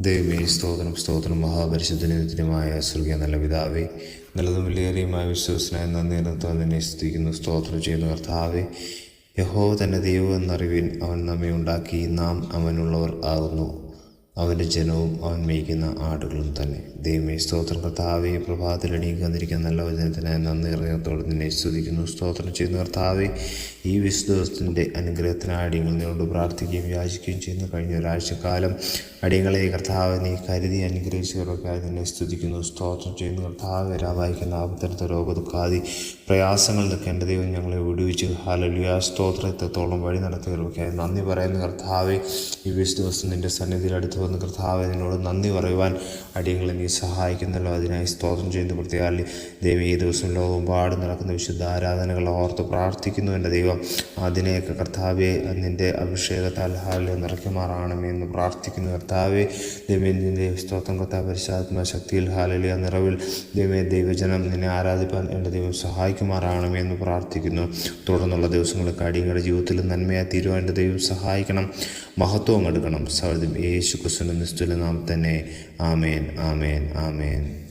ദൈവമേ സ്തോത്രം സ്തോത്രം മഹാപരിശുദ്ധനുമായ സ്വർഗീയ നല്ല പിതാവേ നല്ലതും വിലയേറിയുമായ വിശ്വസനായ നന്ദി നിർത്താൻ സ്തുതിക്കുന്നു സ്തോത്രം ചെയ്യുന്ന കർത്താവേ. യഹോ തന്നെ ദൈവം എന്നറിവിൻ അവൻ നമ്മെ ഉണ്ടാക്കി നാം അവനുള്ളവർ ആകുന്നു. അവന്റെ ജനവും അവൻ മേയ്ക്കുന്ന ആടുകളും തന്നെ. ദൈവമേ സ്തോത്രം കർത്താവെ പ്രഭാതത്തിൽ എണീക്ക് വന്നിരിക്കുന്ന നല്ല വചനത്തിനായി നന്ദി ഹൃദയത്തോടെ നിന്നെ സ്തുതിക്കുന്നു സ്തോത്രം ചെയ്യുന്ന കർത്താവെ. ഈ വിശുദ്ധ ദിവസത്തിന്റെ അനുഗ്രഹത്തിനായി അടിയങ്ങൾ നിന്നോട് പ്രാർത്ഥിക്കുകയും യാചിക്കുകയും ചെയ്യുന്ന കഴിഞ്ഞ ഒരാഴ്ചക്കാലം അടിയങ്ങളെ കർത്താവ് നീ കരുതി അനുഗ്രഹിച്ചവർക്കായി നിന്നെ സ്തുതിക്കുന്നു സ്തോത്രം ചെയ്യുന്ന. കർത്താവ് വരാവായിക്കുന്ന ആപത്തരത്തെ രോഗദുഃഖാദി പ്രയാസങ്ങൾ നിൽക്കേണ്ട ദൈവം ഞങ്ങളെ വിടുവിച്ച്. ഹാലലുയ സ്തോത്രത്തോളം വഴി നടത്തിയവരൊക്കെ നന്ദി പറയുന്ന കർത്താവെ ഈ വിശുദ്ധ ദിവസം നിന്റെ സന്നിധിയിൽ അടുത്ത് വന്ന് കർത്താവെ നിന്നോട് നന്ദി പറയുവാൻ അടിയങ്ങളെ നീ സഹായിക്കുന്നല്ലോ അതിനായി സ്തോത്രം ചെയ്യുന്ന. പ്രത്യേകാലി ദൈവം ഈ ദിവസം ലോകമെമ്പാടും നടക്കുന്ന വിശുദ്ധ ആരാധനകൾ ഓർത്ത് പ്രാർത്ഥിക്കുന്നു എന്റെ ദൈവം. അതിനെയൊക്കെ കർത്താവെ നിന്റെ അഭിഷേകത്താൽ ഹാലിൽ നിറയ്ക്കുമാറാണമേ എന്ന് പ്രാർത്ഥിക്കുന്നു. കർത്താവെ ദൈവം നിന്റെ സ്തോത്രം കർത്താവ് പരിശാത്മ ശക്തിയിൽ ഹാലിലിയ നിറവിൽ ദൈവമേ ദൈവജനം നിന്നെ ആരാധിപ്പാൻ എന്റെ ദൈവം സഹായിക്കുമാറാണമേ എന്ന് പ്രാർത്ഥിക്കുന്നു. തുടർന്നുള്ള ദിവസങ്ങളിൽ അടിയങ്ങളുടെ ജീവിതത്തിൽ നന്മയായി തീരുവാൻ എന്റെ ദൈവം സഹായിക്കണം. മഹത്വം എടുക്കണം. സൗദം യേശു ക്രിസ്തുവിന്റെ നിസ്തുല നാം തന്നെ. ആമേൻ ആമേൻ ആമേൻ.